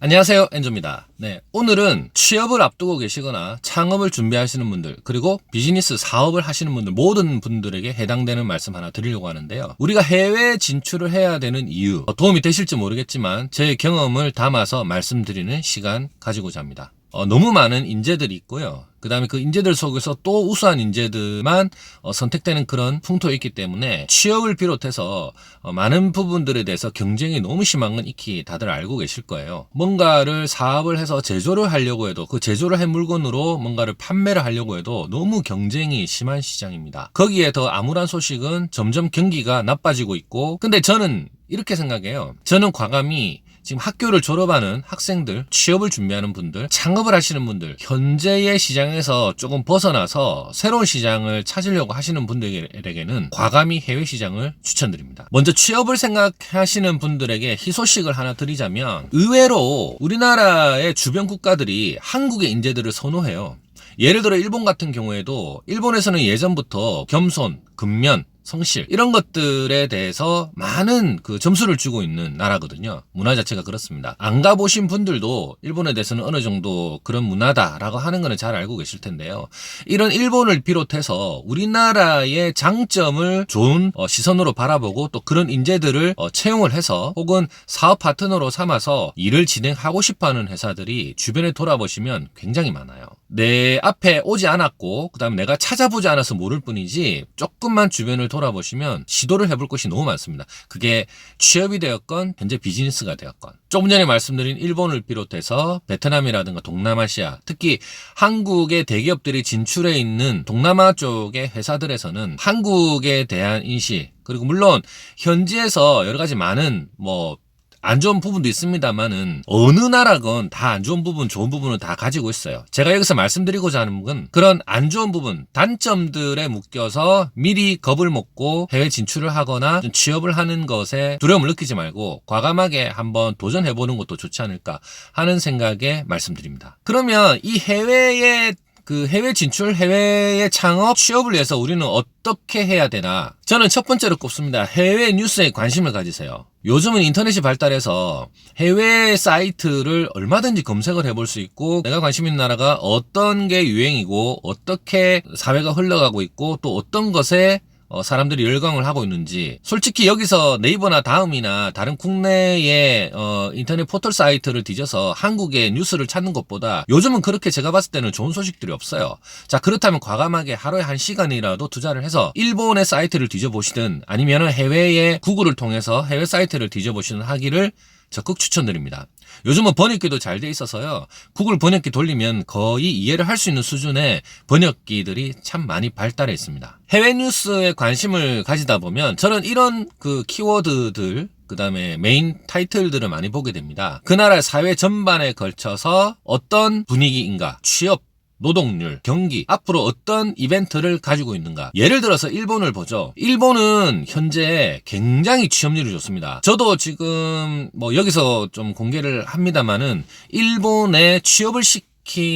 안녕하세요. 엔조입니다. 네. 오늘은 취업을 앞두고 계시거나 창업을 준비하시는 분들, 그리고 비즈니스 사업을 하시는 분들, 모든 분들에게 해당되는 말씀 하나 드리려고 하는데요. 우리가 해외 진출을 해야 되는 이유, 어, 도움이 되실지 모르겠지만, 제 경험을 담아서 말씀드리는 시간 가지고자 합니다. 어, 너무 많은 인재들이 있고요. 그 다음에 그 인재들 속에서 또 우수한 인재들만 어, 선택되는 그런 풍토에 있기 때문에 취업을 비롯해서 어, 많은 부분들에 대해서 경쟁이 너무 심한 건 익히 다들 알고 계실 거예요. 뭔가를 사업을 해서 제조를 하려고 해도 그 제조를 한 물건으로 뭔가를 판매를 하려고 해도 너무 경쟁이 심한 시장입니다. 거기에 더 암울한 소식은 점점 경기가 나빠지고 있고 근데 저는 이렇게 생각해요. 저는 과감히 지금 학교를 졸업하는 학생들, 취업을 준비하는 분들, 창업을 하시는 분들, 현재의 시장에서 조금 벗어나서 새로운 시장을 찾으려고 하시는 분들에게는 과감히 해외 시장을 추천드립니다. 먼저 취업을 생각하시는 분들에게 희소식을 하나 드리자면 의외로 우리나라의 주변 국가들이 한국의 인재들을 선호해요. 예를 들어 일본 같은 경우에도 일본에서는 예전부터 겸손, 근면, 성실 이런 것들에 대해서 많은 그 점수를 주고 있는 나라거든요. 문화 자체가 그렇습니다. 안 가보신 분들도 일본에 대해서는 어느 정도 그런 문화다라고 하는 거는 잘 알고 계실 텐데요. 이런 일본을 비롯해서 우리나라의 장점을 좋은 어, 시선으로 바라보고 또 그런 인재들을 어, 채용을 해서 혹은 사업 파트너로 삼아서 일을 진행하고 싶어하는 회사들이 주변에 돌아보시면 굉장히 많아요. 내 앞에 오지 않았고 그다음에 내가 찾아보지 않아서 모를 뿐이지 조금만 주변을 돌아보시면 시도를 해볼 것이 너무 많습니다. 그게 취업이 되었건 현재 비즈니스가 되었건 조금 전에 말씀드린 일본을 비롯해서 베트남이라든가 동남아시아 특히 한국의 대기업들이 진출해 있는 동남아 쪽의 회사들에서는 한국에 대한 인식 그리고 물론 현지에서 여러 가지 많은 뭐 안 좋은 부분도 있습니다만은 어느 나라건 다 안 좋은 부분, 좋은 부분을 다 가지고 있어요. 제가 여기서 말씀드리고자 하는 건 그런 안 좋은 부분, 단점들에 묶여서 미리 겁을 먹고 해외 진출을 하거나 좀 취업을 하는 것에 두려움을 느끼지 말고 과감하게 한번 도전해보는 것도 좋지 않을까 하는 생각에 말씀드립니다. 그러면 이 해외에 그 해외 진출, 해외의 창업, 취업을 위해서 우리는 어떻게 해야 되나? 저는 첫 번째로 꼽습니다. 해외 뉴스에 관심을 가지세요. 요즘은 인터넷이 발달해서 해외 사이트를 얼마든지 검색을 해볼 수 있고 내가 관심 있는 나라가 어떤 게 유행이고 어떻게 사회가 흘러가고 있고 또 어떤 것에 어, 사람들이 열광을 하고 있는지 솔직히 여기서 네이버나 다음이나 다른 국내의 어, 인터넷 포털 사이트를 뒤져서 한국의 뉴스를 찾는 것보다 요즘은 그렇게 제가 봤을 때는 좋은 소식들이 없어요. 자 그렇다면 과감하게 하루에 한 시간이라도 투자를 해서 일본의 사이트를 뒤져보시든 아니면 해외의 구글을 통해서 해외 사이트를 뒤져보시든 하기를 적극 추천드립니다. 요즘은 번역기도 잘 돼 있어서요. 구글 번역기 돌리면 거의 이해를 할 수 있는 수준의 번역기들이 참 많이 발달해 있습니다. 해외 뉴스에 관심을 가지다 보면 저는 이런 그 키워드들 그 다음에 메인 타이틀들을 많이 보게 됩니다. 그 나라 사회 전반에 걸쳐서 어떤 분위기인가, 취업, 노동률, 경기, 앞으로 어떤 이벤트를 가지고 있는가. 예를 들어서 일본을 보죠. 일본은 현재 굉장히 취업률이 좋습니다. 저도 지금 뭐 여기서 좀 공개를 합니다만은 일본에 취업을 시키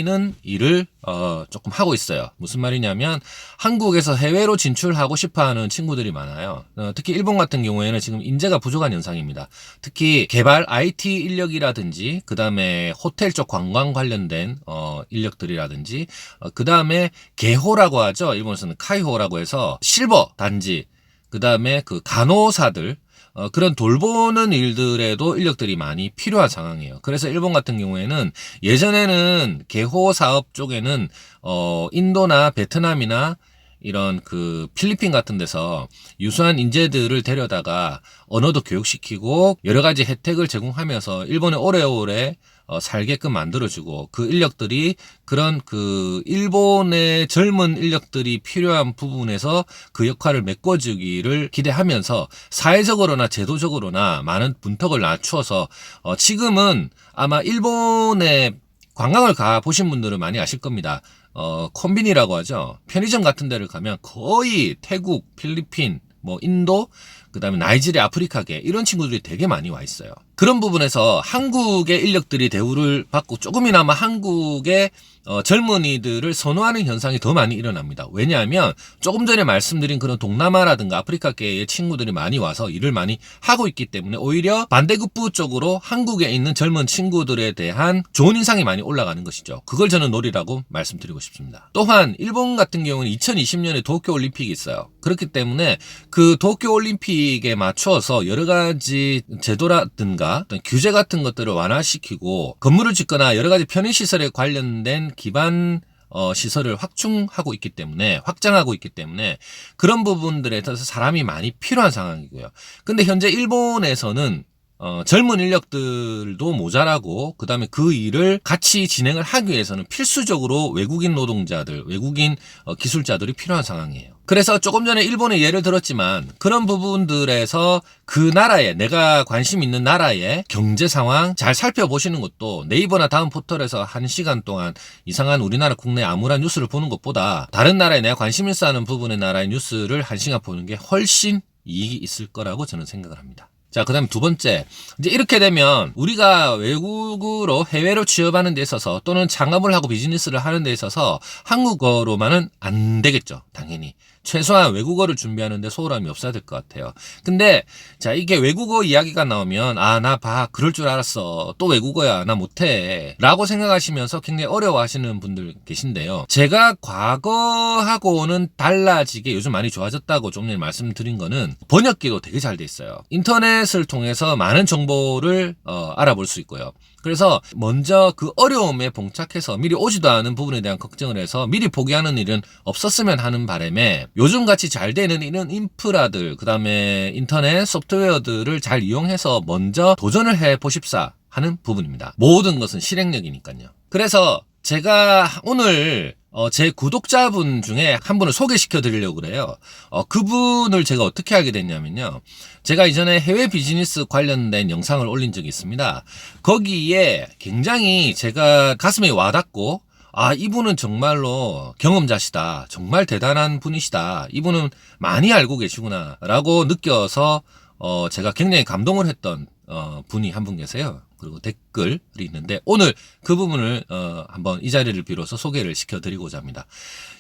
는 일을 어 조금 하고 있어요. 무슨 말이냐면 한국에서 해외로 진출하고 싶어하는 친구들이 많아요. 어, 특히 일본 같은 경우에는 지금 인재가 부족한 현상입니다. 특히 개발 IT 인력이라든지 그 다음에 호텔 쪽 관광 관련된 어 인력들이라든지 어, 그 다음에 개호라고 하죠. 일본에서는 카이호라고 해서 실버 단지 그 다음에 그 간호사들 어, 그런 돌보는 일들에도 인력들이 많이 필요한 상황이에요. 그래서 일본 같은 경우에는 예전에는 개호 사업 쪽에는 어, 인도나 베트남이나 이런 그 필리핀 같은 데서 유수한 인재들을 데려다가 언어도 교육시키고 여러 가지 혜택을 제공하면서 일본에 오래오래 어, 살게끔 만들어주고 그 인력들이 그런 그 일본의 젊은 인력들이 필요한 부분에서 그 역할을 메꿔주기를 기대하면서 사회적으로나 제도적으로나 많은 분턱을 낮추어서 어, 지금은 아마 일본에 관광을 가 보신 분들은 많이 아실 겁니다. 어, 콤비니라고 하죠. 편의점 같은 데를 가면 거의 태국, 필리핀, 뭐 인도, 그 다음에 나이지리아, 아프리카계 이런 친구들이 되게 많이 와 있어요. 그런 부분에서 한국의 인력들이 대우를 받고 조금이나마 한국의 어, 젊은이들을 선호하는 현상이 더 많이 일어납니다. 왜냐하면 조금 전에 말씀드린 그런 동남아라든가 아프리카계의 친구들이 많이 와서 일을 많이 하고 있기 때문에 오히려 반대급부 쪽으로 한국에 있는 젊은 친구들에 대한 좋은 인상이 많이 올라가는 것이죠. 그걸 저는 노리라고 말씀드리고 싶습니다. 또한 일본 같은 경우는 2020년에 도쿄 올림픽이 있어요. 그렇기 때문에 그 도쿄 올림픽에 맞추어서 여러 가지 제도라든가 어떤 규제 같은 것들을 완화시키고 건물을 짓거나 여러 가지 편의시설에 관련된 기반 어, 시설을 확충하고 있기 때문에 확장하고 있기 때문에 그런 부분들에 있어서 사람이 많이 필요한 상황이고요. 근데 현재 일본에서는 어, 젊은 인력들도 모자라고 그다음에 그 일을 같이 진행을 하기 위해서는 필수적으로 외국인 노동자들, 외국인 어, 기술자들이 필요한 상황이에요. 그래서 조금 전에 일본의 예를 들었지만 그런 부분들에서 그 나라에 내가 관심 있는 나라의 경제 상황 잘 살펴보시는 것도 네이버나 다음 포털에서 한 시간 동안 이상한 우리나라 국내 암울한 뉴스를 보는 것보다 다른 나라에 내가 관심 있어 하는 부분의 나라의 뉴스를 한 시간 보는 게 훨씬 이익이 있을 거라고 저는 생각을 합니다. 자, 그 다음 두 번째. 이제 이렇게 되면 우리가 외국으로 해외로 취업하는 데 있어서 또는 창업을 하고 비즈니스를 하는 데 있어서 한국어로만은 안 되겠죠. 당연히. 최소한 외국어를 준비하는데 소홀함이 없어야 될 것 같아요. 근데 자 이게 외국어 이야기가 나오면 아 나 봐 그럴 줄 알았어 또 외국어야 나 못해 라고 생각하시면서 굉장히 어려워하시는 분들 계신데요. 제가 과거하고는 달라지게 요즘 많이 좋아졌다고 좀 전에 말씀드린 거는 번역기도 되게 잘 돼 있어요. 인터넷을 통해서 많은 정보를 어, 알아볼 수 있고요. 그래서 먼저 그 어려움에 봉착해서 미리 오지도 않은 부분에 대한 걱정을 해서 미리 포기하는 일은 없었으면 하는 바람에 요즘 같이 잘 되는 이런 인프라들 그 다음에 인터넷 소프트웨어들을 잘 이용해서 먼저 도전을 해 보십사 하는 부분입니다. 모든 것은 실행력이니까요. 그래서 제가 오늘 어, 제 구독자분 중에 한 분을 소개시켜 드리려고 그래요. 어, 그분을 제가 어떻게 하게 됐냐면요. 제가 이전에 해외 비즈니스 관련된 영상을 올린 적이 있습니다. 거기에 굉장히 제가 가슴에 와닿고 아, 이분은 정말로 경험자시다. 정말 대단한 분이시다. 이분은 많이 알고 계시구나. 라고 느껴서, 어, 제가 굉장히 감동을 했던, 어, 분이 한 분 계세요. 그리고 댓글이 있는데, 오늘 그 부분을, 어, 한번 이 자리를 비로소 소개를 시켜드리고자 합니다.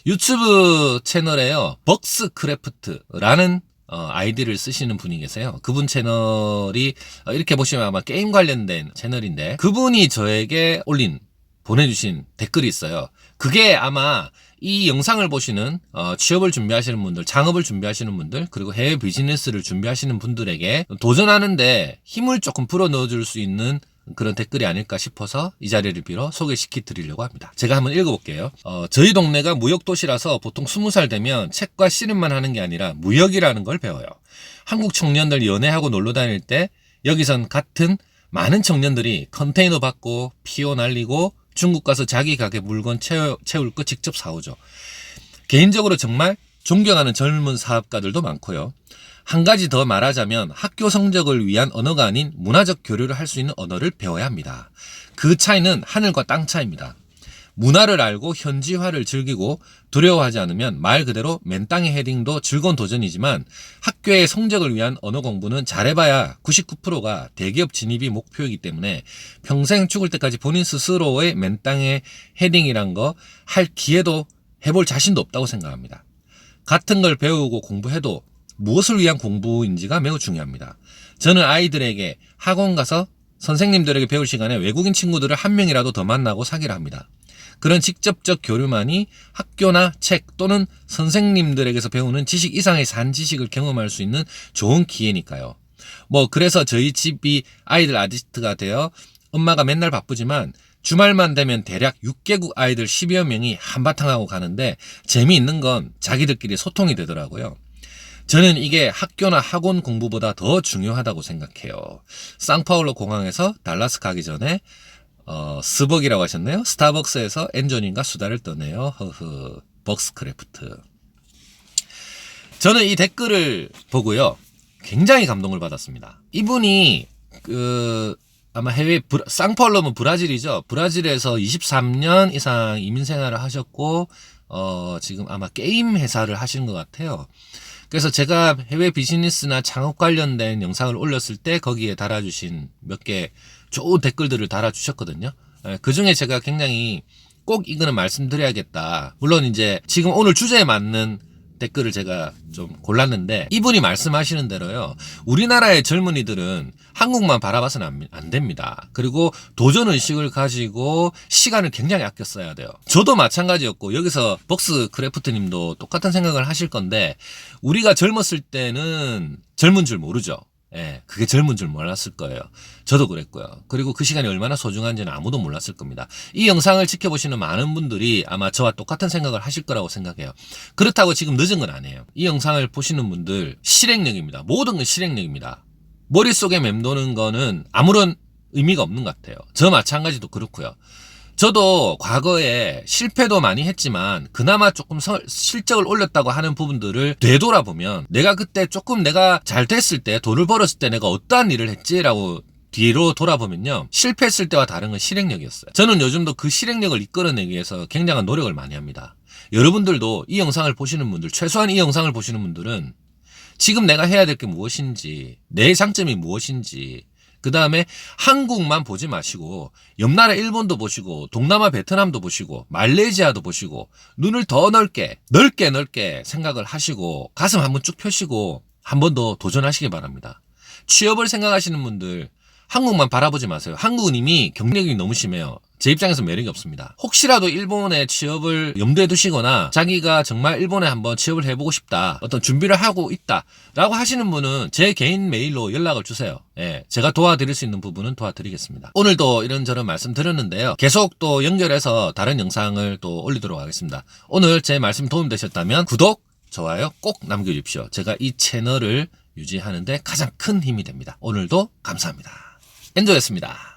유튜브 채널에요. 벅스크래프트라는 어, 아이디를 쓰시는 분이 계세요. 그분 채널이 어, 이렇게 보시면 아마 게임 관련된 채널인데 그분이 저에게 올린 보내주신 댓글이 있어요. 그게 아마 이 영상을 보시는 어, 취업을 준비하시는 분들, 창업을 준비하시는 분들, 그리고 해외 비즈니스를 준비하시는 분들에게 도전하는데 힘을 조금 불어 넣어줄 수 있는 그런 댓글이 아닐까 싶어서 이 자리를 빌어 소개시켜 드리려고 합니다. 제가 한번 읽어볼게요. 어, 저희 동네가 무역도시라서 보통 20살 되면 책과 씨름만 하는 게 아니라 무역이라는 걸 배워요. 한국 청년들 연애하고 놀러 다닐 때 여기선 같은 많은 청년들이 컨테이너 받고 피오 날리고 중국 가서 자기 가게 물건 채워, 채울 거 직접 사오죠. 개인적으로 정말 존경하는 젊은 사업가들도 많고요. 한 가지 더 말하자면 학교 성적을 위한 언어가 아닌 문화적 교류를 할 수 있는 언어를 배워야 합니다. 그 차이는 하늘과 땅 차이입니다. 문화를 알고 현지화를 즐기고 두려워하지 않으면 말 그대로 맨 땅의 헤딩도 즐거운 도전이지만 학교의 성적을 위한 언어 공부는 잘해봐야 99%가 대기업 진입이 목표이기 때문에 평생 죽을 때까지 본인 스스로의 맨 땅의 헤딩이란 거 할 기회도 해볼 자신도 없다고 생각합니다. 같은 걸 배우고 공부해도 무엇을 위한 공부인지가 매우 중요합니다. 저는 아이들에게 학원 가서 선생님들에게 배울 시간에 외국인 친구들을 한 명이라도 더 만나고 사귀라 합니다. 그런 직접적 교류만이 학교나 책 또는 선생님들에게서 배우는 지식 이상의 산 지식을 경험할 수 있는 좋은 기회니까요. 뭐 그래서 저희 집이 아이들 아지트가 되어 엄마가 맨날 바쁘지만 주말만 되면 대략 6개국 아이들 10여 명이 한바탕 하고 가는데 재미있는 건 자기들끼리 소통이 되더라고요. 저는 이게 학교나 학원 공부보다 더 중요하다고 생각해요. 상파울로 공항에서 달라스 가기 전에 어, 스벅이라고 하셨네요. 스타벅스에서 엔조님과 수다를 떠네요. 허허. 벅스크래프트. 저는 이 댓글을 보고요. 굉장히 감동을 받았습니다. 이분이 그 아마 해외 브라, 상파울로는 브라질이죠. 브라질에서 23년 이상 이민 생활을 하셨고 어 지금 아마 게임 회사를 하시는 것 같아요. 그래서 제가 해외 비즈니스나 창업 관련된 영상을 올렸을 때 거기에 달아주신 몇 개 좋은 댓글들을 달아주셨거든요. 그 중에 제가 굉장히 꼭 이거는 말씀드려야겠다. 물론 이제 지금 오늘 주제에 맞는 댓글을 제가 좀 골랐는데 이분이 말씀하시는 대로요. 우리나라의 젊은이들은 한국만 바라봐서는 안, 안 됩니다. 그리고 도전 의식을 가지고 시간을 굉장히 아껴 써야 돼요. 저도 마찬가지였고 여기서 복스 크래프트 님도 똑같은 생각을 하실 건데 우리가 젊었을 때는 젊은 줄 모르죠. 예, 그게 젊은 줄 몰랐을 거예요. 저도 그랬고요. 그리고 그 시간이 얼마나 소중한지는 아무도 몰랐을 겁니다. 이 영상을 지켜보시는 많은 분들이 아마 저와 똑같은 생각을 하실 거라고 생각해요. 그렇다고 지금 늦은 건 아니에요. 이 영상을 보시는 분들 실행력입니다. 모든 건 실행력입니다. 머릿속에 맴도는 거는 아무런 의미가 없는 것 같아요. 저 마찬가지도 그렇고요. 저도 과거에 실패도 많이 했지만 그나마 조금 서- 실적을 올렸다고 하는 부분들을 되돌아보면 내가 그때 조금 내가 잘 됐을 때 돈을 벌었을 때 내가 어떠한 일을 했지라고 뒤로 돌아보면요. 실패했을 때와 다른 건 실행력이었어요. 저는 요즘도 그 실행력을 이끌어내기 위해서 굉장한 노력을 많이 합니다. 여러분들도 이 영상을 보시는 분들, 최소한 이 영상을 보시는 분들은 지금 내가 해야 될 게 무엇인지, 내 장점이 무엇인지, 그 다음에 한국만 보지 마시고, 옆 나라 일본도 보시고, 동남아 베트남도 보시고, 말레이시아도 보시고, 눈을 더 넓게, 넓게 넓게 생각을 하시고, 가슴 한번 쭉 펴시고, 한 번 더 도전하시기 바랍니다. 취업을 생각하시는 분들, 한국만 바라보지 마세요. 한국은 이미 경력이 너무 심해요. 제 입장에서 매력이 없습니다. 혹시라도 일본에 취업을 염두에 두시거나 자기가 정말 일본에 한번 취업을 해보고 싶다. 어떤 준비를 하고 있다. 라고 하시는 분은 제 개인 메일로 연락을 주세요. 예, 제가 도와드릴 수 있는 부분은 도와드리겠습니다. 오늘도 이런저런 말씀 드렸는데요. 계속 또 연결해서 다른 영상을 또 올리도록 하겠습니다. 오늘 제 말씀 도움되셨다면 구독, 좋아요 꼭 남겨주십시오. 제가 이 채널을 유지하는데 가장 큰 힘이 됩니다. 오늘도 감사합니다. 엔조였습니다.